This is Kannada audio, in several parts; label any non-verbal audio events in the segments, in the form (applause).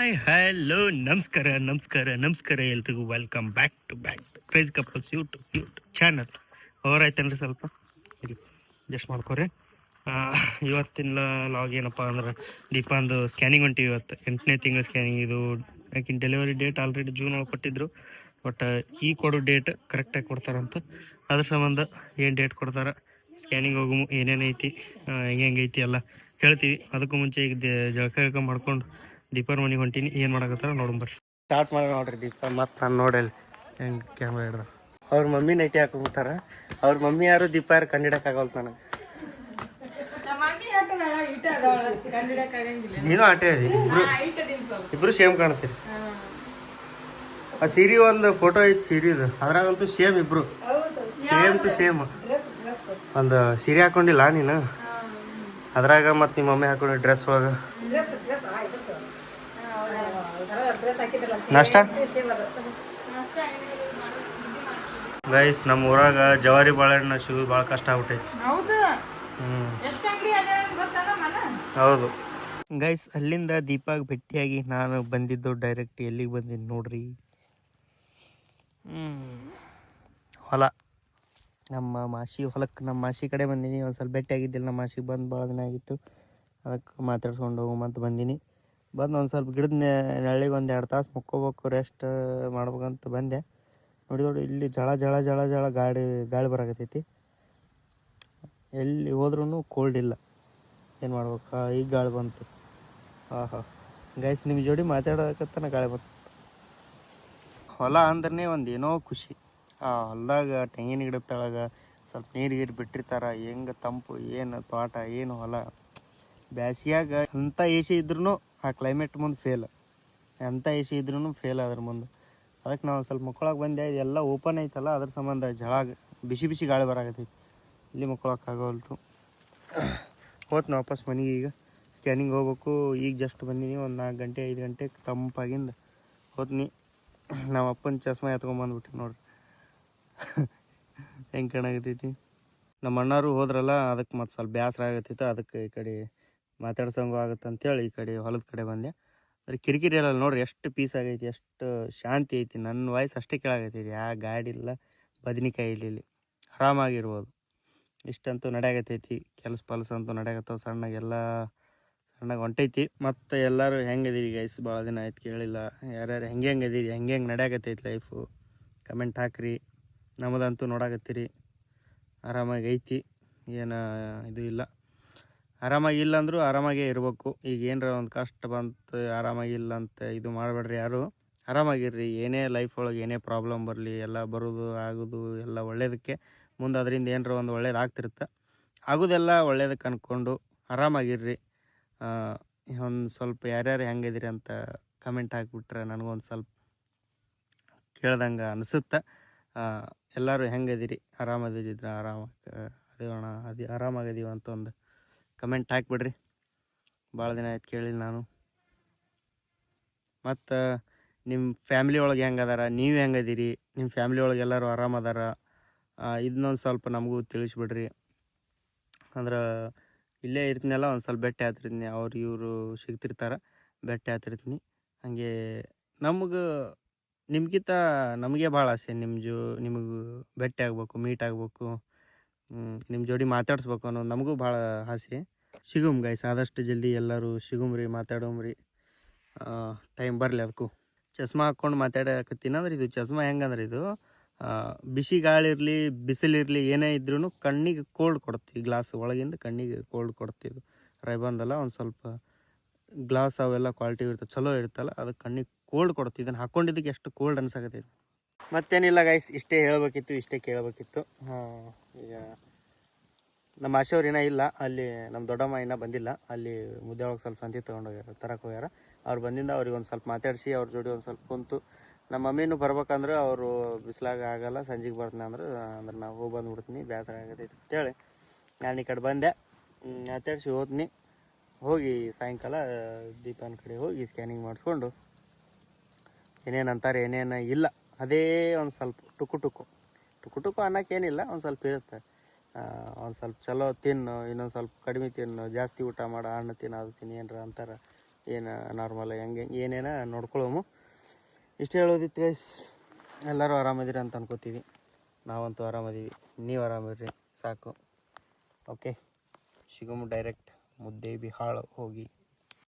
ಹಾಯ್ ಹಲೋ ನಮಸ್ಕಾರ ನಮಸ್ಕಾರ ನಮಸ್ಕಾರ ಎಲ್ರಿಗೂ. Welcome back to back craze couples YouTube YouTube channel ಆಯ್ತೇನ್ರಿ ಸ್ವಲ್ಪ? ಜಸ್ಟ್ ಮಾಡ್ಕೊರಿ. ಇವತ್ತಿನ ಲಾಗ್ ಏನಪ್ಪ ಅಂದ್ರೆ ದೀಪಾಂದು ಸ್ಕ್ಯಾನಿಂಗ್ ಹೊಂಟಿವಿ ಇವತ್ತು. ಎಂಟನೇ ತಿಂಗಳ ಸ್ಕ್ಯಾನಿಂಗ್ ಇದು. ಯಾಕಿನ ಡೆಲಿವರಿ ಡೇಟ್ ಆಲ್ರೆಡಿ ಜೂನ್ ಒಳಗೆ ಕೊಟ್ಟಿದ್ರು. ಬಟ್ ಈ ಕೊಡೋ ಡೇಟ್ ಕರೆಕ್ಟಾಗಿ ಕೊಡ್ತಾರಂತ. ಅದ್ರ ಸಂಬಂಧ ಏನು ಡೇಟ್ ಕೊಡ್ತಾರೆ? ಸ್ಕ್ಯಾನಿಂಗ್ ಹೋಗು ಏನೇನೈತಿ ಹೆಂಗೆ ಹೆಂಗೈತಿ ಎಲ್ಲ ಹೇಳ್ತೀವಿ. ಅದಕ್ಕೂ ಮುಂಚೆ ಈಗ ಜಳಕ ಮಾಡ್ಕೊಂಡು ದೀಪರ ಮನೆಗೆ ಹೊಂಟೀನಿ. ಏನು ಮಾಡಕತ್ತಾರ ನೋಡೋಣ ಬರ್ರಿ. ಸ್ಟಾರ್ಟ್ ಮಾಡಿ ನೋಡ್ರಿ ದೀಪ. ಮತ್ತು ನಾನು ನೋಡಲ್ಲಿ ಹೆಂಗೆ ಕ್ಯಾಮ್ರಾ ಹಿಡ್ದ. ಅವ್ರ ಮಮ್ಮಿ ನೈಟಿ ಹಾಕೊಂಡ್ಬಿಡ್ತಾರ ಅವ್ರ ಮಮ್ಮಿ ಯಾರು ದೀಪ ಯಾರು ಕಂಡಿಡಕ್ಕಾಗಲ್ತ ನನಗೆ. ನೀನು ಆಟೇ ಇಬ್ರು ಇಬ್ರು ಸೇಮ್ ಕಾಣ್ತೀರಿ. ಆ ಸೀರೆ ಒಂದು ಫೋಟೋ ಐತಿ ಸೀರಿದು. ಅದ್ರಾಗಂತೂ ಸೇಮ್ ಇಬ್ರು. ಸೇಮ್ ಟು ಸೇಮ್ ಒಂದು ಸೀರೆ ಹಾಕೊಂಡಿಲ್ಲ ನೀನು. ಅದ್ರಾಗ ಮತ್ತು ನಿಮ್ಮ ಮಮ್ಮಿ ಹಾಕೊಂಡಿ ಡ್ರೆಸ್ ಒಳಗೆ. ನಾಷ್ಟ? ಗೈಸ್ ನಮ್ಮ ಊರಾಗ ಜವಾರಿ ಬಾಳೆಹಣ್ಣು ಸಿಗೋದು ಭಾಳ ಕಷ್ಟ ಆಗ್ಬಿಟ್ಟೈತಿ ಹೌದು. ಗೈಸ್ ಅಲ್ಲಿಂದ ದೀಪಾಗ್ ಭೇಟಿಯಾಗಿ ನಾನು ಬಂದಿದ್ದು ಡೈರೆಕ್ಟ್ ಎಲ್ಲಿಗೆ ಬಂದಿದ್ದು ನೋಡ್ರಿ. ಹೊಲ. ನಮ್ಮ ಮಾಸಿ ಹೊಲಕ್ಕೆ ನಮ್ಮ ಮಾಸಿ ಕಡೆ ಬಂದೀನಿ. ಒಂದು ಸ್ವಲ್ಪ ಭೇಟಿಯಾಗಿದ್ದಿಲ್ಲ ನಮ್ಮ ಮಾಸಿಗೆ ಬಂದು ಭಾಳ ದಿನ ಆಗಿತ್ತು. ಅದಕ್ಕೆ ಮಾತಾಡ್ಸ್ಕೊಂಡು ಮತ್ತೆ ಬಂದೀನಿ. ಬಂದು ಒಂದು ಸ್ವಲ್ಪ ಗಿಡದ ನೆಳ್ಳಿಗೆ ಒಂದು ಎರಡು ತಾಸು ಮುಕ್ಕೋಬೇಕು ರೆಸ್ಟ್ ಮಾಡ್ಬೇಕಂತ ಬಂದೆ. ನೋಡಿ ನೋಡಿ, ಇಲ್ಲಿ ಜಳ ಜಳ ಜಳ ಜಳ ಗಾಳಿ ಗಾಳಿ ಬರಾಕತ್ತೈತಿ. ಎಲ್ಲಿ ಹೋದ್ರೂ ಕೋಲ್ಡ್ ಇಲ್ಲ. ಏನು ಮಾಡ್ಬೇಕು? ಈಗ ಗಾಳಿ ಬಂತು. ಹಾಂ ಹಾಂ ಗೈಸ್ ನಿಮ್ಮ ಜೋಡಿ ಮಾತಾಡೋಕತ್ತನ ಗಾಳಿ ಬಂತು. ಹೊಲ ಅಂದ್ರೆ ಒಂದು ಏನೋ ಖುಷಿ. ಆ ಹೊಲದಾಗ ತೆಂಗಿನ ಗಿಡದ ತಳಗ ಸ್ವಲ್ಪ ನೀರು ಗೀರು ಬಿಟ್ಟಿರ್ತಾರ. ಹೆಂಗೆ ತಂಪು, ಏನು ತೋಟ, ಏನು ಹೊಲ. ಬ್ಯಾಸಿಯಾಗ ಅಂಥ ಎ ಸಿ ಇದ್ರೂ ಆ ಕ್ಲೈಮೇಟ್ ಮುಂದೆ ಫೇಲ್ ಎಂಥ ಎ ಸಿ ಇದ್ರೂ ಫೇಲ್ ಅದ್ರ ಮುಂದೆ. ಅದಕ್ಕೆ ನಾವು ಸ್ವಲ್ಪ ಮಕ್ಕೊಳಕ್ಕೆ ಬಂದೆ, ಇದೆಲ್ಲ ಓಪನ್ ಐತಲ್ಲ, ಅದ್ರ ಸಂಬಂಧ ಜಳಾಗ ಬಿಸಿ ಬಿಸಿ ಗಾಳಿ ಬರಾಕತ್ತೈತಿ. ಇಲ್ಲಿ ಮಕ್ಕಳಕ್ಕಾಗವಲ್ತು ಹೋತ್ ವಾಪಸ್ ಮನೆಗೆ ಈಗ. ಸ್ಕ್ಯಾನಿಂಗ್ ಹೋಗ್ಬೇಕು, ಈಗ ಜಸ್ಟ್ ಬಂದೀನಿ, ಒಂದು ನಾಲ್ಕು ಗಂಟೆ, ಐದು ಗಂಟೆ ತಂಪಾಗಿಂದ ಹೋತ್ನಿ ನಮ್ಮ ಅಪ್ಪನ ಚಸ್ಮಾ ಎತ್ಕೊಂಬಂದ್ಬಿಟ್ಟು ನೋಡ್ರಿ. ಹೆಂಗೆ ಕಣಾಗತೈತಿ ನಮ್ಮ ಅಣ್ಣಾರು ಹೋದ್ರಲ್ಲ ಅದಕ್ಕೆ ಮತ್ತು ಸ್ವಲ್ಪ ಬೇಸರ ಆಗತ್ತೈತೆ, ಅದಕ್ಕೆ ಈ ಕಡೆ ಮಾತಾಡ್ಸಂಗು ಆಗುತ್ತೆ ಅಂತೇಳಿ ಈ ಕಡೆ ಹೊಲದ ಕಡೆ ಬಂದೆ. ಅದ್ರ ಕಿರಿಕಿರಿ ಇರಲ್ಲ ನೋಡ್ರಿ, ಎಷ್ಟು ಪೀಸ್ ಆಗೈತಿ, ಎಷ್ಟು ಶಾಂತಿ ಐತಿ. ನನ್ನ ವಾಯ್ಸ್ ಅಷ್ಟೇ ಕೇಳಾಗೈತಿ ಯಾ ಗಾಡಿ ಇಲ್ಲ, ಬದನಿಕಾಯಿ ಇಲ್ಲ ಆರಾಮಾಗಿರ್ಬೋದು. ಇಷ್ಟಂತೂ ನಡೆಯಾಗತ್ತೈತಿ ಕೆಲಸ ಪಲಸ ಅಂತೂ ನಡೆಯಾಗತ್ತವ ಸಣ್ಣಗೆಲ್ಲ ಸಣ್ಣಗೆ ಹೊಂಟೈತಿ. ಮತ್ತು ಎಲ್ಲರೂ ಹೆಂಗದೀರಿ ಗೈಸ್ ಭಾಳ ದಿನ ಆಯ್ತು ಕೇಳಿಲ್ಲ. ಯಾರ್ಯಾರು ಹೆಂಗೆ ಹೆಂಗೆ ಅದೀರಿ ಹೆಂಗೆ ಹೆಂಗೆ ನಡೆಯಾಗತ್ತೈತಿ ಲೈಫು ಕಮೆಂಟ್ ಹಾಕ್ರಿ. ನಮ್ಮದಂತೂ ನೋಡಾಕತ್ತೀರಿ. ಆರಾಮಾಗಿ ಐತಿ. ಏನು ಇದು ಇಲ್ಲ. ಆರಾಮಾಗಿ ಇಲ್ಲ ಅಂದರೂ ಆರಾಮಾಗೇ ಇರಬೇಕು. ಈಗ ಏನರ ಒಂದು ಕಷ್ಟ ಬಂತು ಆರಾಮಾಗಿಲ್ಲ ಅಂತ ಇದು ಮಾಡಬೇಡ್ರಿ ಯಾರು. ಆರಾಮಾಗಿರ್ರಿ, ಏನೇ ಲೈಫ್ ಒಳಗೆ ಏನೇ ಪ್ರಾಬ್ಲಮ್ ಬರಲಿ, ಎಲ್ಲ ಬರೋದು, ಆಗೋದು, ಎಲ್ಲ ಒಳ್ಳೇದಕ್ಕೆ ಮುಂದೆ ಅದರಿಂದ ಏನರ ಒಂದು ಒಳ್ಳೇದು ಆಗ್ತಿರುತ್ತೆ. ಆಗೋದೆಲ್ಲ ಒಳ್ಳೇದಕ್ಕೆ ಅಂದ್ಕೊಂಡು ಆರಾಮಾಗಿರ್ರಿ. ಒಂದು ಸ್ವಲ್ಪ ಯಾರ್ಯಾರು ಹೆಂಗಿದಿರಿ ಅಂತ ಕಮೆಂಟ್ ಹಾಕಿಬಿಟ್ರೆ ನನಗೊಂದು ಸ್ವಲ್ಪ ಕೇಳ್ದಂಗೆ ಅನಿಸುತ್ತೆ. ಎಲ್ಲರೂ ಹೆಂಗದಿರಿ? ಆರಾಮದಿದ್ರೆ ಆರಾಮ ಅದೇವಣ ಅದು ಆರಾಮಾಗದೀವ ಅಂತ ಒಂದು ಕಮೆಂಟ್ ಹಾಕಿಬಿಡ್ರಿ. ಭಾಳ ದಿನ ಆಯ್ತು ಕೇಳಿಲ್ಲ ನಾನು. ಮತ್ತು ನಿಮ್ಮ ಫ್ಯಾಮ್ಲಿ ಒಳಗೆ ಹೆಂಗೆ ಅದಾರ? ನೀವು ಹೆಂಗದಿರಿ ನಿಮ್ಮ ಫ್ಯಾಮ್ಲಿ ಒಳಗೆ ಎಲ್ಲರೂ ಆರಾಮದಾರ ಇದನ್ನೊಂದು ಸ್ವಲ್ಪ ನಮಗೂ ತಿಳಿಸ್ಬಿಡ್ರಿ. ಅಂದ್ರೆ, ಇಲ್ಲೇ ಇರ್ತೀನಲ್ಲ, ಒಂದು ಸ್ವಲ್ಪ ಬೆಟ್ಟೆ ಹಾತಿರ್ತೀನಿ ಅವ್ರು ಇವರು ಸಿಗ್ತಿರ್ತಾರೆ, ಬೆಟ್ಟೆ ಹಾತಿರ್ತೀನಿ ಹಾಗೆ ನಮಗೆ, ನಿಮ್ಗಿಂತ ನಮಗೆ ಭಾಳ ಆಸೆ ನಿಮ್ಮ ಜೋ, ನಿಮಗೆ ಭೇಟಿ ಆಗಬೇಕು, ಮೀಟ್ ಆಗ್ಬೇಕು. ನಿಮ್ಮ ಜೋಡಿ ಮಾತಾಡಿಸ್ಬೇಕು ಅನ್ನೋ ನಮಗೂ ಭಾಳ ಆಸೆ. ಸಿಗುಮ್ ಗೈಸ್ ಆದಷ್ಟು ಜಲ್ದಿ ಎಲ್ಲರೂ ಸಿಗುಮ್ರಿ ಮಾತಾಡೋಮ್ರಿ ಟೈಮ್ ಬರಲಿ ಅದಕ್ಕೂ ಚಸ್ಮಾ ಹಾಕ್ಕೊಂಡು ಮಾತಾಡಕತ್ತೀನಿ ಅಂದ್ರೆ ಇದು ಚಸ್ಮಾ ಹೆಂಗಂದ್ರೆ ಇದು ಬಿಸಿ ಗಾಳಿ ಇರಲಿ ಬಿಸಿಲಿರಲಿ ಏನೇ ಇದ್ರೂ ಕಣ್ಣಿಗೆ ಕೋಲ್ಡ್ ಕೊಡುತ್ತೆ. ಗ್ಲಾಸ್ ಒಳಗಿಂದ ಕಣ್ಣಿಗೆ ಕೋಲ್ಡ್ ಕೊಡುತ್ತೆ ಇದು. ರೈಬಂದಲ್ಲ ಒಂದು ಸ್ವಲ್ಪ ಗ್ಲಾಸ್ ಅವೆಲ್ಲ ಕ್ವಾಲಿಟಿ ಇರ್ತವೆ ಚಲೋ ಇರುತ್ತಲ್ಲ, ಅದಕ್ಕೆ ಕಣ್ಣಿಗೆ ಕೋಲ್ಡ್ ಕೊಡುತ್ತೆ. ಇದನ್ನು ಹಾಕ್ಕೊಂಡಿದ್ದಕ್ಕೆ ಎಷ್ಟು ಕೋಲ್ಡ್ ಅನ್ಸಾಕತ್ತೈತಿ. ಮತ್ತೇನಿಲ್ಲ ಗೈಸ್ ಇಷ್ಟೇ ಹೇಳಬೇಕಿತ್ತು, ಇಷ್ಟೇ ಕೇಳಬೇಕಿತ್ತು. ಈಗ ನಮ್ಮ ಆಶೆಯವ್ರು ಇನ್ನೂ ಇಲ್ಲ, ಅಲ್ಲಿ ನಮ್ಮ ದೊಡ್ಡಮ್ಮ ಇನ್ನೂ ಬಂದಿಲ್ಲ. ಅಲ್ಲಿ ಮುದ್ದೆ ಒಳಗೆ ಸ್ವಲ್ಪ ಸಂತಿ ತೊಗೊಂಡೋಗ್ಯಾರ ತರಕ್ಕೆ ಹೋಗ್ಯಾರ. ಅವ್ರು ಬಂದಿಂದ ಅವ್ರಿಗೆ ಒಂದು ಸ್ವಲ್ಪ ಮಾತಾಡಿಸಿ, ಅವ್ರ ಜೋಡಿ ಒಂದು ಸ್ವಲ್ಪ ಕುಂತು. ನಮ್ಮ ಮಮ್ಮಿನೂ ಬರ್ಬೇಕಂದ್ರೆ ಅವರು ಬಿಸಿಲಾಗ ಆಗಲ್ಲ, ಸಂಜೆಗೆ ಬರ್ತೀನಿ ಅಂದ್ರೆ ಅಂದ್ರೆ ನಾವು ಹೋಗಿ ಬಂದ್ಬಿಡ್ತೀನಿ ಬೇಸರ ಆಗತೈತಿ ಅಂತೇಳಿ. ನಾನು ಈ ಕಡೆ ಬಂದೆ ಮಾತಾಡಿಸಿ ಹೋದ್ನಿ. ಹೋಗಿ ಸಾಯಂಕಾಲ ದೀಪನ ಕಡೆ ಹೋಗಿ ಸ್ಕ್ಯಾನಿಂಗ್ ಮಾಡಿಸ್ಕೊಂಡು. ಏನೇನು ಅಂತಾರೆ, ಏನೇನು ಇಲ್ಲ. ಅದೇ ಒಂದು ಸ್ವಲ್ಪ ಟುಕು ಟುಕು. ಟುಕು ಟುಕು ಅನ್ನೋಕ್ಕೇನಿಲ್ಲ ಒಂದು ಸ್ವಲ್ಪ ಇರುತ್ತೆ. ಒಂದು ಸ್ವಲ್ಪ ಚಲೋ ತಿನ್ನು, ಇನ್ನೊಂದು ಸ್ವಲ್ಪ ಕಡಿಮೆ ತಿನ್ನು, ಜಾಸ್ತಿ ಊಟ ಮಾಡು ಹಣ್ಣು ತಿನ್ನು, ಅದು ತಿನ್ನು, ಏನರ ಅಂತಾರೆ. ಏನು ನಾರ್ಮಲ್ ಹೆಂಗೆ, ಏನೇನ ನೋಡ್ಕೊಳ್ಳೋಮು ಇಷ್ಟು ಹೇಳೋದಿತ್ತು ಗೈಸ್ ಎಲ್ಲರೂ ಆರಾಮದಿರಿ ಅಂತ ಅನ್ಕೋತೀವಿ. ನಾವಂತೂ ಆರಾಮದೀವಿ. ನೀವು ಆರಾಮಿರ್ರಿ ಸಾಕು. ಓಕೆ ಸಿಗಮು ಡೈರೆಕ್ಟ್ ಮುದ್ದೆ ಬಿಹಾಳ ಹೋಗಿ.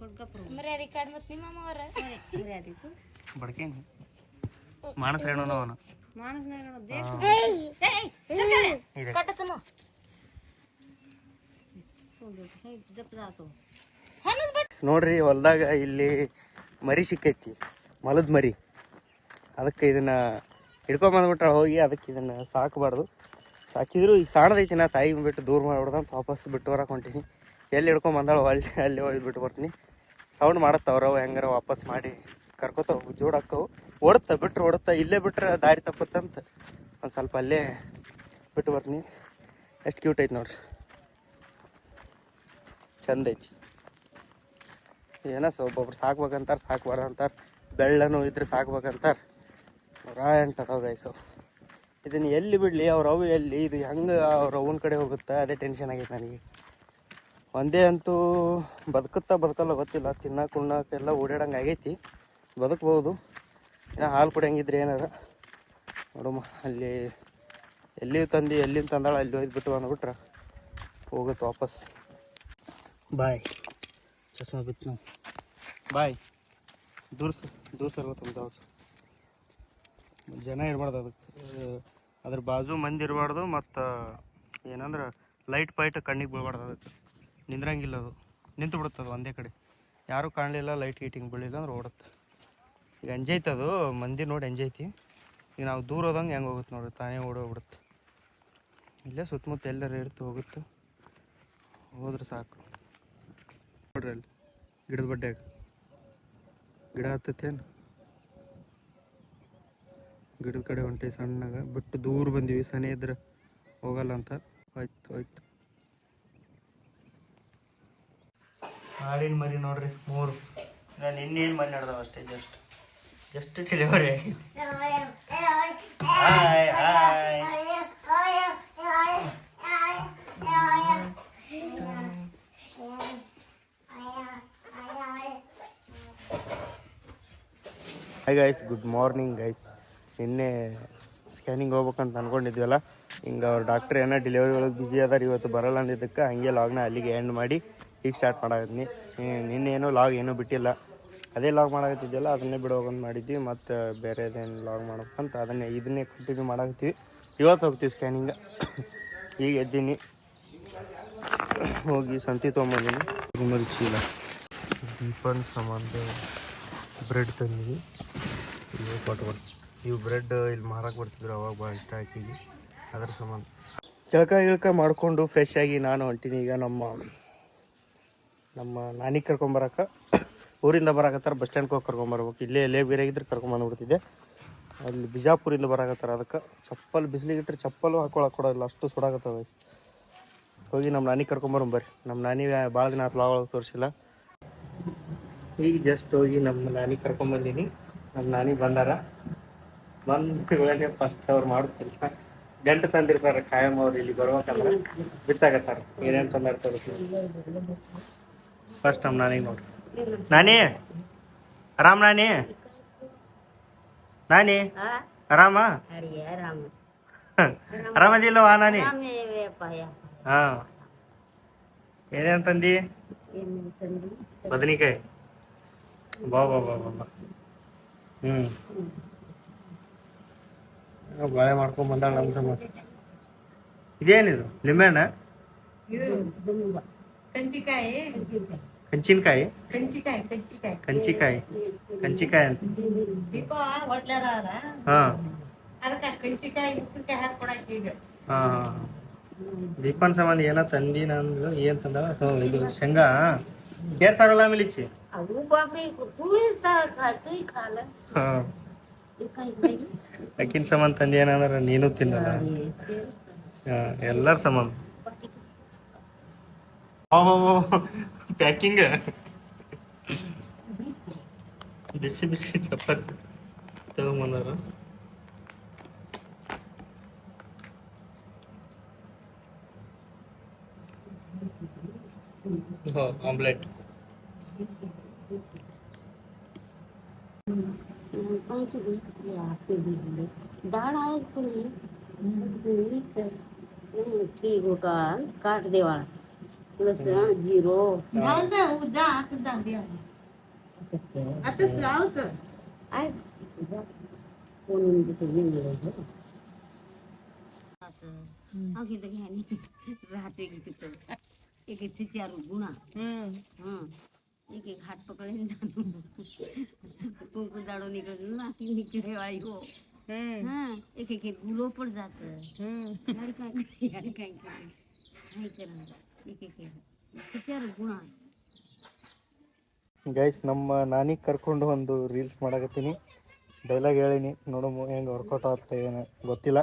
ನಿಮ್ಮ ಬಡ್ಕೇನಿ? ಮಾನಸ ಅವನು. ನೋಡ್ರಿ ಹೊಲ್ದಾಗ ಇಲ್ಲಿ ಮರಿ ಸಿಕ್ಕೈತಿ. ಮಲದ ಮರಿ. ಅದಕ್ಕೆ ಇದನ್ನ ಹಿಡ್ಕೊಂಬಂದ್ಬಿಟ್ರೆ ಹೋಗಿ ಅದಕ್ಕೆ ಇದನ್ನ ಸಾಕಬಾರ್ದು. ಸಾಕಿದ್ರು ಈಗ ಸಾಣದೈತಿ ನಾ ತಾಯಿ ಬಿಟ್ಟು ದೂರ ಮಾಡ್ಬಿಡ್ದು ವಾಪಸ್ ಬಿಟ್ಟು ಬರಕ್ಕೆ ಹೊಂಟೀನಿ. ಎಲ್ಲಿ ಹಿಡ್ಕೊಂಡ್ ಬಂದಾಳು ಅಲ್ಲಿ ಅಲ್ಲಿ ಹೋಗಿ ಬಿಟ್ಟು ಬರ್ತೀನಿ. ಸೌಂಡ್ ಮಾಡತ್ತವ್ರ, ಹೆಂಗಾರ ವಾಪಸ್ ಮಾಡಿ ಕರ್ಕೋತಾವ ಜೋಡಾಕ್ಕವು ಓಡತ್ತ, ಬಿಟ್ರೆ ಓಡುತ್ತಾ, ಇಲ್ಲೇ ಬಿಟ್ರೆ ದಾರಿ ತಪ್ಪತ್ತಂತ. ಒಂದು ಸ್ವಲ್ಪ ಅಲ್ಲೇ ಬಿಟ್ಟು ಬರ್ತೀನಿ. ಎಷ್ಟು ಕ್ಯೂಟ್ ಐತಿ ನೋಡ್ರಿ. ಚಂದ ಐತಿ. ಏನೋ ಸೊ ಒಬ್ಬೊಬ್ರು ಸಾಕ್ಬೇಕಂತಾರೆ ಸಾಕ್ಬಾರ್ದು ಅಂತಾರೆ. ಬೆಳ್ಳನು ಇದ್ರೆ ಸಾಕ್ಬೇಕಂತಾರೆ ಅದಾವ ಗೈಸು ಇದನ್ನು ಎಲ್ಲಿ ಬಿಡಲಿ? ಅವ್ರ ಅವು ಎಲ್ಲಿ? ಇದು ಹೆಂಗೆ ಅವ್ರ ಅವನ ಕಡೆ ಹೋಗುತ್ತೆ? ಅದೇ ಟೆನ್ಷನ್ ಆಗೈತೆ ನನಗೆ. ಒಂದೇ ಅಂತೂ ಬದುಕುತ್ತಾ ಬದುಕಲ್ಲ, ಗೊತ್ತಿಲ್ಲ. ತಿನ್ನಕ್ಕೆ ಉಣ್ಣಕ್ಕೆ ಎಲ್ಲ ಓಡಾಡಂಗೆ ಆಗೈತಿ. ಬದುಕ್ಬೋದು. ಇನ್ನು ಹಾಲು ಕುಡಿಯಂಗಿದ್ರೆ ಏನಾರ? ನೋಡಮ್ಮ, ಅಲ್ಲಿ ಎಲ್ಲಿ ತಂದು, ಎಲ್ಲಿಂದ ತಂದಾಳ, ಅಲ್ಲಿ ಹೋಯ್ದು ಅಂದ್ಬಿಟ್ರೆ ಹೋಗುತ್ತೆ ವಾಪಸ್. ಬಾಯ್. ಚಸ್ಮಾ ಬಿತ್ತು ನಾವು ಬಾಯ್. ದೂರ ದೂರ್ಸ ದೂರ ಸರ್ ತುಂಬ ಜನ ಇರಬಾರ್ದು ಅದಕ್ಕೆ. ಅದ್ರ ಬಾಜು ಮಂದಿ ಇರಬಾರ್ದು, ಮತ್ತು ಏನಂದ್ರೆ ಲೈಟ್ ಪೈಟ್ ಕಣ್ಣಿಗೆ ಬೀಳ್ಬಾರ್ದು ಅದಕ್ಕೆ. ನಿಂದ್ರಂಗಿಲ್ಲ ಅದು. ನಿಂತು ಬಿಡುತ್ತೆ ಅದು ಒಂದೇ ಕಡೆ. ಯಾರೂ ಕಾಣಲಿಲ್ಲ ಲೈಟ್ ಗೀಟಿಂಗ್ ಬೀಳಿಲ್ಲ ಅಂದ್ರೆ ಓಡುತ್ತೆ. ಈಗ ಅಂಜೈತೆ ಅದು, ಮಂದಿ ನೋಡಿ ಅಂಜೈತಿ. ಈಗ ನಾವು ದೂರ ಹೋದಂಗೆ ಹೆಂಗೆ ಹೋಗುತ್ತೆ ನೋಡಿ ತಾನೇ ಓಡೋಗ್ಬಿಡುತ್ತೆ ಇಲ್ಲೇ ಸುತ್ತಮುತ್ತ ಎಲ್ಲರೂ ಇರ್ತು ಹೋಗುತ್ತೆ. ಹೋದ್ರೆ ಸಾಕು. ನೋಡ್ರಿ ಅಲ್ಲಿ, ಗಿಡದ ಬಡ್ಡ್ಯಾಗ ಗಿಡ ಹತ್ತತ್ತೇನು ಗಿಡದ ಕಡೆ ಹೊಂಟಿ ಸಣ್ಣಗ. ಬಿಟ್ಟು ದೂರ ಬಂದೀವಿ ಸನಿ ಇದ್ರೆ ಹೋಗಲ್ಲ ಅಂತ. ಹೋಯ್ತು ಹೋಯ್ತು. ಹಾಡಿನ ಮರಿ ನೋಡ್ರಿ, ಮೂರು. ನಾನು ಇನ್ನೇನು ಮರಿ ನಡೆದವ ಅಷ್ಟೇ ಜಸ್ಟ್ ಜಸ್ಟ್ ಡೆಲಿವರಿ ಆಗಿದೆ. Hi guys good morning guys ನಿನ್ನೆ ಸ್ಕ್ಯಾನಿಂಗ್ ಹೋಗ್ಬೇಕಂತ ಅನ್ಕೊಂಡಿದ್ವಲ್ಲ? ಹಿಂಗೆ ಅವ್ರು ಡಾಕ್ಟ್ರ್ ಏನೋ ಡೆಲಿವರಿ ಒಳಗೆ ಬಿಸಿ ಅದಾರ ಇವತ್ತು ಬರಲ್ಲ ಅಂದಿದ್ದಕ್ಕೆ ಹಂಗೆ ಲಾಗ್ನ ಅಲ್ಲಿಗೆ ಎಂಡ್ ಮಾಡಿ ಈಗ ಸ್ಟಾರ್ಟ್ ಮಾಡಾಕತ್ತೀನಿ ನಿನ್ನೇನು ಲಾಗ್ ಏನೂ ಬಿಟ್ಟಿಲ್ಲ. ಅದೇ ಲಾಗ್ ಮಾಡಾಕತ್ತಿದ್ವಲ್ಲ ಅದನ್ನೇ ಬಿಡೋಗಂತ ಮಾಡಿದ್ವಿ. ಮತ್ತು ಬೇರೆದೇನು ಲಾಗ್ ಮಾಡ್ಬೇಕಂತ ಅದನ್ನೇ ಇದನ್ನೇ ಕಂಟಿನ್ಯೂ ಮಾಡಾಕತ್ತೀವಿ. ಇವತ್ತು ಹೋಗ್ತೀವಿ ಸ್ಕ್ಯಾನಿಂಗ್ ಈಗ ಎದ್ದೀನಿ. ಹೋಗಿ ಸಂತಿ ತೊಗೊಂಬಂದಿನಿ. ಚೀಲ ದೀಪನ್ ಸಂಬಂಧ ಬ್ರೆಡ್ ತಂದಿವಿ ಇವು ಕೊಟ್ಟು ಇವು ಬ್ರೆಡ್ ಇಲ್ಲಿ ಮಾರಕ್ಕೆ ಬರ್ತಿದ್ರು ಅವಾಗ ಭಾಳ ಇಷ್ಟ ಆಕಿಗೆ ಅದ್ರ ಸಂಬಂಧ. ಜಳಕ ಗಿಳಕ ಮಾಡಿಕೊಂಡು ಫ್ರೆಶ್ ಆಗಿ ನಾನು ಹೊಂಟೀನಿ ಈಗ ನಮ್ಮ ನಮ್ಮ ನಾನಿಗೆ ಕರ್ಕೊಂಬರಕ್ಕೆ ಊರಿಂದ ಬರಾಕತ್ತಾರ ಬಸ್ ಸ್ಟ್ಯಾಂಡ್ಗೆ ಹೋಗಿ ಕರ್ಕೊಂಬರ್ಬೇಕು ಇಲ್ಲೇ ಎಲ್ಲೇ ಬೇರೆ ಇದ್ರೆ ಕರ್ಕೊಂಬಂದ್ಬಿಡ್ತಿದ್ದೆ ಅಲ್ಲಿ ಬಿಜಾಪುರಿಂದ ಬರಾಕತ್ತಾರ ಅದಕ್ಕೆ ಚಪ್ಪಲ್, ಬಿಸಿಲಿಗೆ ಇಟ್ಟರೆ ಚಪ್ಪಲು ಹಾಕೊಳಕ್ಕೆ ಕೊಡೋಲ್ಲ ಅಷ್ಟು ಸುಡಾಗತ್ತದ ಹೋಗಿ ನಮ್ಮ ನಾನಿ ಕರ್ಕೊಂಬರ್ ಬರ್ರಿ. ನಮ್ಮ ನಾನಿ ಭಾಳ ದಿನ ಒಳಗೆ ತೋರಿಸಿಲ್ಲ. ಈಗ ಜಸ್ಟ್ ಹೋಗಿ ನಮ್ಮ ನಾನಿ ಕರ್ಕೊಂಬಂದೀನಿ ನಮ್ಮ ನಾನಿ ಬಂದಾರ. ಬಂದ ಫಸ್ಟ್ ಅವ್ರು ಮಾಡೋ ಕೆಲಸ. ಗಂಟು ತಂದಿರ್ತಾರೆ ಕಾಯಂ ಅವ್ರು ಇಲ್ಲಿ ಬರ್ಬೇಕಂದ್ರೆ ಬಿಚ್ಚಾಕತ್ತಾರ ಏನೇನು ತೊಂದರೆ ತೋರಿಸಿ ಫಸ್ಟ್ ನಮ್ಮ ನಾನಿಗೆ ನೋಡ್ರಿ ನಾನಿ? ಆರಾಮ್ ನಾನಿ? ನಾನಿ? ಆರಾಮ? ಆರಾಮದಿಲ್ಲವಾ (laughs) ನಾನಿ? ಹಾ. ಏನೇನ್ ತಂದಿ? ಬದನಿಕಾಯಿ. ಬಾ ಬಾ ಬಾ ಬಾ ಬಾ. ನಾವು ಗಾಯ ಮಾಡ್ಕೊಂಡ್ ಬಂದಾಳ ನಮ್ಮ ಸಮ ಇದೇನಿದು? ಲಿಂಬೆಣ್ಣ ಕಂಚಿಕಾಯಿ. ಕಂಚಿನಕಾಯಿ? ಕಂಚಿಕಾಯಿ ಕಂಚಿಕಾಯಿ. ಅಂತ. ದೀಪನ್ ಸಂಬಂಧ ಏನ ತಂದಿ ನಂದು ಏನ್ ತಂದ ಇದು ಶೇಂಗಾ. ಕೇರ್ ಸಾರಲ್ಲ ಆಮೇಲೆ ಹಾ. ಅಕ್ಕಿನ ಸಮಾನ ತಂದೆ ಏನಂದ್ರೆ ನೀನು ತಿನ್ನಲ್ಲ? ಎಲ್ಲರ ಸಂಬಂಧ. ಪ್ಯಾಕಿಂಗ್ ಬಿಸಿ ಬಿಸಿ ಚಪಾತಿ ತಗೊಂಬಂದಾರ ಆಮ್ಲೆಟ್ पाहिजे वेगवेगळे वेगवेगळे डाळ आहेत कोणी की घोटाळ काट देवाळा लसण जिरो। जा आता जा देवाळा आता जाऊच आहे कोण म्हणजे सगळे अघि त घ्या नि राहते कि त एक गुणा हम्म। એક એક હાથ પકડીને દાડું કુંકુ દાડો નીકળે નાખી નીકળે આવ્યો હા એક એક એક ગુલો પણ જાતો હડકા હડકા એક એક ಸಿಕ್ಕ್ಯಾರ ಗುಣ. ಗೈಸ್ ನಮ್ಮ ನಾನಿ ಕರ್ಕೊಂಡು ಒಂದು ರೀಲ್ಸ್ ಮಾಡಕತ್ತೀನಿ. ಡೈಲಾಗ್ ಹೇಳಿನಿ. ನೋಡಮ್ಮ ಹೆಂಗ್ ವರ್ಕೌಟ್ ಆಗುತ್ತೆ ಏನು ಗೊತ್ತಿಲ್ಲ.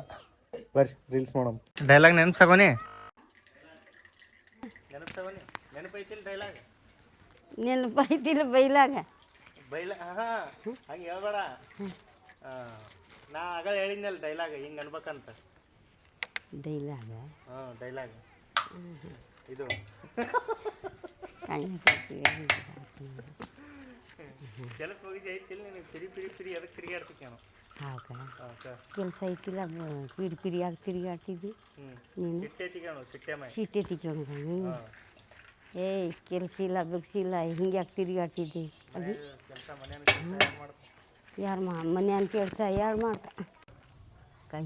ಬರ್ರಿ ರೀಲ್ಸ್ ಮಾಡಮ್ ಡೈಲಾಗ್ ನೆನಪ್ಸಾಗೋನಿ ನೆನಪ್ಸಾಗೋನಿ ನೆನಪೈತಿಲ್ಲ ಡೈಲಾಗ್ ನೆನಪಾಯ್ತಿಲ್ಲ ಬೈಲಾಗ. ಬೈಲ ಹಾ ಹಂಗೆ ಹೇಳ್ಬೇಡ. ನಾ ಆಗ ಹೇಳಿದ್ನಲ್ಲ ಡೈಲಾಗ್ ಹಿಂಗೆ ಅನ್ಬೇಕಂತ. ಡೈಲಾಗ? ಹಾಂ ಡೈಲಾಗ್. ಇದು. ಕೆಲಸ ಹೋಗಿದ್ದೆ ಐತಿಲ್ಲ ನಿನಗೆ ಪಿರಿ ಪಿರಿ ಪಿರಿ ಅದಕ್ಕೆ ತಿರುಗಾಡ್ತಿಕ್ಕೇನು ಹೌದಾ? ಹಾಂ ಸರ್. ಕೆಲಸ ಐತಿಲ್ಲ ಪಿಡಿ ಪಿಡಿಯಾಗಿ ತಿರುಗಾಡ್ತಿದ್ವಿ ನೀನು? ಸಿಟ್ಟೆ ತಿಕ್ಕೇನು ಸಿಟ್ಟೆ ಮೈ. ಸೀಟೆ ತಿಕ್ಕೊಂಡು ನೀನು ಹಾಂ. ಏಯ್ ಕೆಲಸ ಇಲ್ಲ ಬೆಗ್ಸಿಲ್ಲ ಹಿಂಗೆ ಯಾಕೆ ತಿರುಗಾಡ್ತಿದ್ದಿ ಅದು. ಯಾರು ಮಾ ಮನ್ಯಾನ ಕೆಲಸ ಯಾರು ಮಾಡ್ತ? ಹಾಂ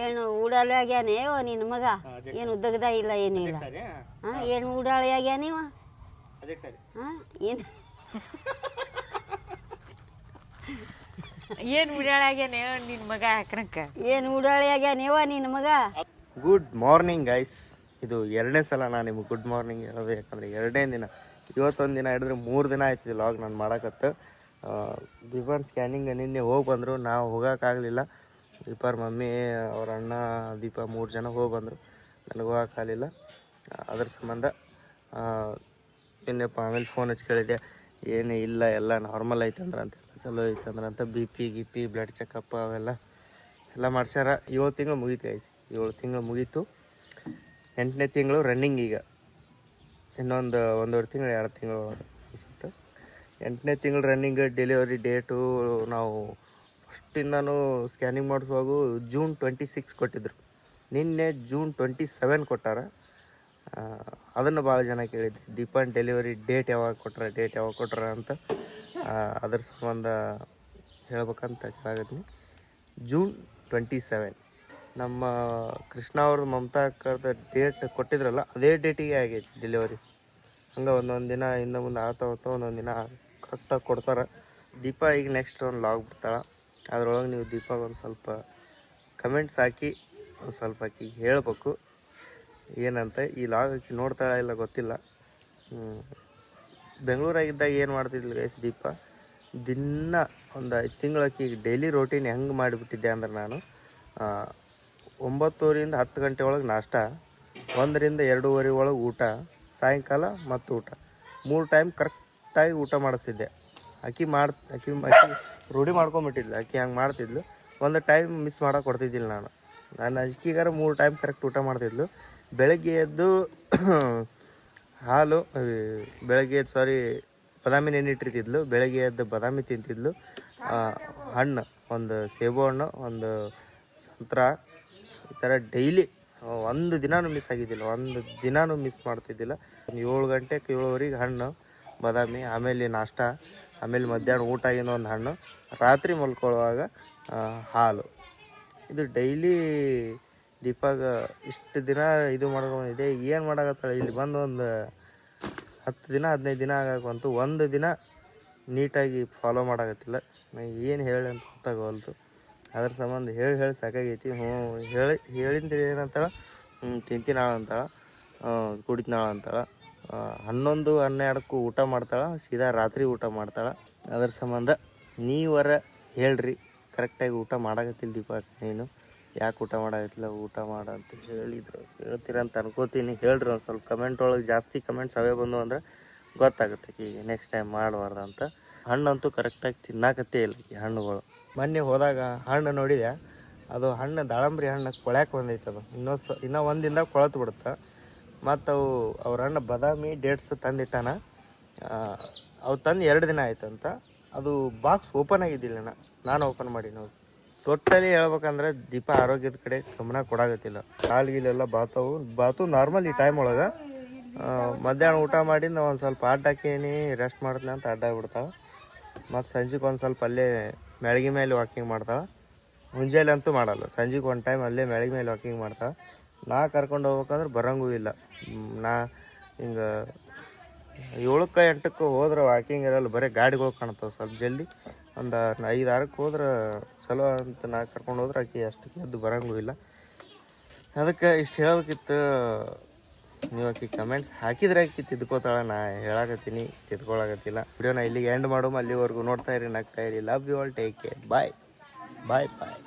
ಏನು ಊಡಾಳೆ ಆಗ್ಯಾನೆ ಓ ನಿನ್ನ ಮಗ. ಏನು ಉದ್ದಗದ ಇಲ್ಲ ಏನೂ ಇಲ್ಲ. ಹಾಂ ಏನು ಊಡಾಳೆ ಆಗ್ಯಾನಿವ ಅದಕ್ಕೆ ಸರಿ. ಹಾಂ ಏನು? ಏನ್ ಉಡಾಳಾಗ್ಯಾನ ನಿನ್ ಮಗ ಹಾಕ್ರಕ್ಕ ಏನು ಉಡಾಳೆ ಆಗ್ಯಾನೇವ ನಿನ್ನ ಮಗ? Good morning guys. ಇದು ಎರಡನೇ ಸಲ ನಾನು ನಿಮ್ಗೆ ಗುಡ್ ಮಾರ್ನಿಂಗ್ ಹೇಳೋದು, ಯಾಕಂದರೆ ಎರಡನೇ ದಿನ, ಇವತ್ತೊಂದು ದಿನ ಹಿಡಿದ್ರೆ ಮೂರು ದಿನ ಆಯ್ತು ಲಾಗ್ ನಾನು ಮಾಡಕತ್ತು. ಬಿಫಾರ್ ಸ್ಕ್ಯಾನಿಂಗ್ ನಿನ್ನೆ ಹೋಗಿ ಬಂದರು, ನಾವು ಹೋಗೋಕ್ಕಾಗಲಿಲ್ಲ ದೀಪಾರ್ ಮಮ್ಮಿ, ಅವ್ರ ಅಣ್ಣ ದೀಪ ಮೂರು ಜನ ಹೋಗಿ ಬಂದರು. ನನಗೆ ಹೋಗೋಕ್ಕಾಗಲಿಲ್ಲ ಅದ್ರ ಸಂಬಂಧ ನಿನ್ನೆಪ್ಪ ಆಮೇಲೆ ಫೋನ್ ಹಚ್ಚಿ ಕೇಳಿದೆ ಏನು ಇಲ್ಲ, ಎಲ್ಲ ನಾರ್ಮಲ್ ಐತಂದ್ರೆ ಅಂತ ಚಲೋ ಐತಂದ್ರೆ ಅಂತ ಬಿ ಪಿ ಗಿ ಪಿ ಬ್ಲಡ್ ಚೆಕಪ್ ಅವೆಲ್ಲ, ಎಲ್ಲ ಮಾಡ್ಸ್ಯಾರ. ಏಳು ತಿಂಗಳು ಮುಗೀತು ಐಸಿ ಏಳು ತಿಂಗಳು ಮುಗೀತು. ಎಂಟನೇ ತಿಂಗಳು ರನ್ನಿಂಗ್ ಈಗ. ಇನ್ನೊಂದು ಒಂದೂವರೆ ತಿಂಗಳು, ಎರಡು ತಿಂಗಳು ಎಂಟನೇ ತಿಂಗಳು ರನ್ನಿಂಗ್ ಡೆಲಿವರಿ ಡೇಟು ನಾವು ಫಸ್ಟಿಂದನೂ ಸ್ಕ್ಯಾನಿಂಗ್ ಮಾಡಿಸುವಾಗ ಜೂನ್ ಟ್ವೆಂಟಿ ಸಿಕ್ಸ್ ಕೊಟ್ಟಿದ್ರು. ನಿನ್ನೆ ಜೂನ್ ಟ್ವೆಂಟಿ ಸೆವೆನ್ ಕೊಟ್ಟಾರ ಅದನ್ನು ಭಾಳ ಜನ ಕೇಳಿದ್ರು. ದೀಪನ್ ಡೆಲಿವರಿ ಡೇಟ್ ಯಾವಾಗ ಕೊಟ್ಟರೆ ಡೇಟ್ ಯಾವಾಗ ಕೊಟ್ರ ಅಂತ. ಅದರ ಅದ್ರ ಸಂಬಂಧ ಹೇಳ್ಬೇಕಂತ ಕೇಳಾಗತ್ತೀನಿ. ಜೂನ್ ಟ್ವೆಂಟಿ ಸೆವೆನ್ ನಮ್ಮ ಕೃಷ್ಣ ಅವ್ರದ್ದು ಮಮತಾ ಅಕ್ಕರ್ದ ಡೇಟ್ ಕೊಟ್ಟಿದ್ರಲ್ಲ, ಅದೇ ಡೇಟಿಗೆ ಆಗೈತಿ ಡೆಲಿವರಿ ಹಂಗೆ ಒಂದೊಂದು ದಿನ ಹಿಂದೆ ಮುಂದೆ ಆಗ್ತಾ ಹೋಗ್ತಾ ಒಂದೊಂದು ದಿನ ಕರೆಕ್ಟಾಗಿ ಕೊಡ್ತಾರೆ. ದೀಪ ಈಗ ನೆಕ್ಸ್ಟ್ ಒಂದು ಲಾಗ್ ಬಿಡ್ತಾಳೆ. ಅದರೊಳಗೆ ನೀವು ದೀಪಾಗ ಒಂದು ಸ್ವಲ್ಪ ಕಮೆಂಟ್ಸ್ ಹಾಕಿ, ಒಂದು ಸ್ವಲ್ಪ ಆಕಿ ಹೇಳಬೇಕು. ಏನಂತ, ಈ ಲಾಗ್ ಆಕಿ ನೋಡ್ತಾಳ ಇಲ್ಲ ಗೊತ್ತಿಲ್ಲ. ಬೆಂಗಳೂರಾಗಿದ್ದಾಗ ಏನು ಮಾಡ್ತಿದ್ಲು ಗೈಸ್ ದೀಪ? ದಿನ ಒಂದು ಐದು ತಿಂಗಳಕ್ಕೆ ಈಗ ಡೈಲಿ ರೋಟೀನ್ ಹೆಂಗೆ ಮಾಡಿಬಿಟ್ಟಿದ್ದೆ ಅಂದ್ರೆ ನಾನು ಒಂಬತ್ತುವರೆಯಿಂದ ಹತ್ತು ಗಂಟೆ ಒಳಗೆ ನಾಷ್ಟ, ಒಂದರಿಂದ ಎರಡೂವರೆ ಒಳಗೆ ಊಟ, ಸಾಯಂಕಾಲ ಮತ್ತು ಊಟ. ಮೂರು ಟೈಮ್ ಕರೆಕ್ಟಾಗಿ ಊಟ ಮಾಡಿಸಿದ್ದೆ. ಅಕ್ಕಿ ಮಾಡ್, ಅಕ್ಕಿ ಅಕ್ಕಿ ರೂಢಿ ಮಾಡ್ಕೊಂಬಿಟ್ಟಿದ್ಲು, ಅಕ್ಕಿ ಹಂಗೆ ಮಾಡ್ತಿದ್ಲು. ಒಂದು ಟೈಮ್ ಮಿಸ್ ಮಾಡೋಕೆ ಕೊಡ್ತಿದ್ದಿಲ್ಲ ನಾನು. ನಾನು ಅಕ್ಕಿಗಾರ ಮೂರು ಟೈಮ್ ಕರೆಕ್ಟ್ ಊಟ ಮಾಡ್ತಿದ್ಲು. ಬೆಳಗ್ಗೆ ಎದ್ದು (coughs) ಹಾಲು ಬೆಳಗ್ಗೆ ಎದ್ದು ಸಾರಿ ಬಾದಾಮಿ ನೆನ್ನಿಟ್ಟಿರ್ತಿದ್ಲು ಬೆಳಗ್ಗೆ ಎದ್ದು ಬಾದಾಮಿ ತಿಂತಿದ್ಲು. ಹಣ್ಣು, ಒಂದು ಸೇಬು ಹಣ್ಣು, ಒಂದು ಸಂತ್ರ ಈ ಥರ ಡೈಲಿ ಒಂದು ದಿನಾನು ಮಿಸ್ ಆಗಿದ್ದಿಲ್ಲ. ಒಂದು ದಿನಾನು ಮಿಸ್ ಮಾಡ್ತಿದ್ದಿಲ್ಲ ಒಂದು ಏಳು ಗಂಟೆಗೆ ಏಳುವರೆಗೆ ಹಣ್ಣು, ಬಾದಾಮಿ, ಆಮೇಲೆ ನಾಷ್ಟ, ಆಮೇಲೆ ಮಧ್ಯಾಹ್ನ ಊಟ ಇನ್ನೊಂದು ಹಣ್ಣು, ರಾತ್ರಿ ಮಲ್ಕೊಳ್ಳುವಾಗ ಹಾಲು. ಇದು ಡೈಲಿ ದೀಪಾಗ ಇಷ್ಟು ದಿನ ಇದು ಮಾಡ್ಕೊಂಡಿದೆ ಏನು ಮಾಡಕತ್ತಾಳೆ? ಇಲ್ಲಿ ಬಂದು ಒಂದು ಹತ್ತು ದಿನ, ಹದಿನೈದು ದಿನ ಆಗಕ್ಕಂತು ಒಂದು ದಿನ ನೀಟಾಗಿ ಫಾಲೋ ಮಾಡಕತ್ತಿಲ್ಲ. ಏನು ಹೇಳಿ ಅಂತ ಗೊತ್ತಾಗವಲ್ದು. ಅದ್ರ ಸಂಬಂಧ ಹೇಳಿ ಹೇಳಿ ಸಾಕಾಗೈತಿ. ಹ್ಞೂ, ಹೇಳಿ, ಹೇಳಿದ್ರೆ ಏನಂತಾಳೆ? ಹ್ಞೂ ತಿಂತೀನಿ ಅಂತಾಳ. ಕುಡಿತಾಳ ಅಂತಾಳೆ. ಹನ್ನೊಂದು, ಹನ್ನೆರಡಕ್ಕೂ ಊಟ ಮಾಡ್ತಾಳೆ, ಸೀದಾ ರಾತ್ರಿ ಊಟ ಮಾಡ್ತಾಳೆ. ಅದ್ರ ಸಂಬಂಧ ನೀವರ ಹೇಳ್ರಿ. ಕರೆಕ್ಟಾಗಿ ಊಟ ಮಾಡಾಕತ್ತಿಲ್ಲ ದೀಪ ನೀನು. ಯಾಕೆ ಊಟ ಮಾಡಾಗತ್ತಿಲ್ಲ ಊಟ ಮಾಡ ಅಂತ ಹೇಳಿದ್ರು. ಹೇಳ್ತೀರ ಅಂತ ಅನ್ಕೋತೀನಿ. ಹೇಳ್ರಿ ಒಂದು ಸ್ವಲ್ಪ. ಕಮೆಂಟ್ ಒಳಗೆ ಜಾಸ್ತಿ ಕಮೆಂಟ್ಸ್ ಅವೇ ಬಂದು ಅಂದ್ರೆ ಗೊತ್ತಾಗುತ್ತೆ. ಈಗ ನೆಕ್ಸ್ಟ್ ಟೈಮ್ ಮಾಡಬಾರ್ದಂತ ಹಣ್ಣಂತೂ ಕರೆಕ್ಟಾಗಿ ತಿನ್ನಾಕತ್ತೇ ಇಲ್ಲ ಈ ಹಣ್ಣುಗಳು. ಮೊನ್ನೆ ಹೋದಾಗ ಹಣ್ಣು ನೋಡಿದೆ. ಅದು ಹಣ್ಣು ದಾಳಂಬ್ರಿ ಹಣ್ಣು ಕೊಳ್ಯಾಕೆ ಬಂದೈತೆ ಅದು. ಇನ್ನೊಂದು ಸ, ಇನ್ನೂ ಒಂದಿಂದ ಕೊಳತು ಬಿಡುತ್ತೆ. ಮತ್ತು ಅವು, ಅವ್ರ ಹಣ್ಣು ಬಾದಾಮಿ ಡೇಟ್ಸ್ ತಂದಿಟ್ಟಾನ. ಅವು ತಂದು ಎರಡು ದಿನ ಆಯ್ತಂತ. ಅದು ಬಾಕ್ಸ್ ಓಪನ್ ಆಗಿದ್ದಿಲ್ಲ ನಾನು ಓಪನ್ ಮಾಡಿ ನಾವು ಟೋಟಲಿ ಹೇಳ್ಬೇಕಂದ್ರೆ ದೀಪ ಆರೋಗ್ಯದ ಕಡೆ ಗಮನ ಕೊಡಾಗತ್ತಿಲ್ಲ ಕಾಲ್ಗಿಲೆಲ್ಲ ಬಾತವು. ಬಾತು ನಾರ್ಮಲ್ ಈ ಟೈಮ್ ಒಳಗೆ. ಮಧ್ಯಾಹ್ನ ಊಟ ಮಾಡಿ ನಾವು ಒಂದು ಸ್ವಲ್ಪ ಅಡ್ಡಾಕೀನಿ ರೆಸ್ಟ್ ಮಾಡ್ತೀನಿ ಅಂತ ಅಡ್ಡ ಬಿಡ್ತಾಳೆ ಮತ್ತು ಸಂಜೆಗೆ ಒಂದು ಸ್ವಲ್ಪ ಅಲ್ಲೇ ಮೆಳಗಿ ಮೇಲೆ ವಾಕಿಂಗ್ ಮಾಡ್ತಾಳೆ ಮುಂಜಾನೆ ಅಂತೂ ಮಾಡಲ್ಲ. ಸಂಜೆಗೆ ಒಂದು ಟೈಮ್ ಅಲ್ಲೇ ಮೆಳಗಿ ಮೇಲೆ ವಾಕಿಂಗ್ ಮಾಡ್ತಾಳೆ ನಾ ಕರ್ಕೊಂಡು ಹೋಗ್ಬೇಕಂದ್ರೆ ಬರಂಗೂ ಇಲ್ಲ. ನಾ ಹಿಂಗೆ ಏಳಕ್ಕೆ ಎಂಟಕ್ಕೆ ಹೋದ್ರೆ ವಾಕಿಂಗ್ ಇರಲ್ಲ. ಬರೀ ಗಾಡಿಗಳು ಕಾಣ್ತಾವೆ ಸ್ವಲ್ಪ ಜಲ್ದಿ. ಒಂದು ಐದು ಆರಕ್ಕೆ ಹೋದ್ರೆ ಚಲೋ ಅಂತ ನಾ ಕರ್ಕೊಂಡು ಹೋದ್ರೆ ಆಕೆ ಅಷ್ಟಕ್ಕೆ ಎದ್ದು ಬರಂಗೂ ಇಲ್ಲ. ಅದಕ್ಕೆ ಇಷ್ಟು ಹೇಳ್ಬೇಕಿತ್ತು ನೀವು ಆಕಿ ಕಮೆಂಟ್ಸ್ ಹಾಕಿದ್ರೆ ಆಕಿ ತಿದ್ಕೋತಾಳ, ನಾ ಹೇಳಾಕತ್ತೀನಿ, ತಿದ್ಕೊಳಕತ್ತಿಲ್ಲ. ವಿಡಿಯೋನ ಇಲ್ಲಿಗೆ ಎಂಡ್ ಮಾಡೋಮ್, ಅಲ್ಲಿವರೆಗೂ ನೋಡ್ತಾ ಇರಿ, ನಗ್ತಾ ಇರಿ. Love you all take care bye bye bye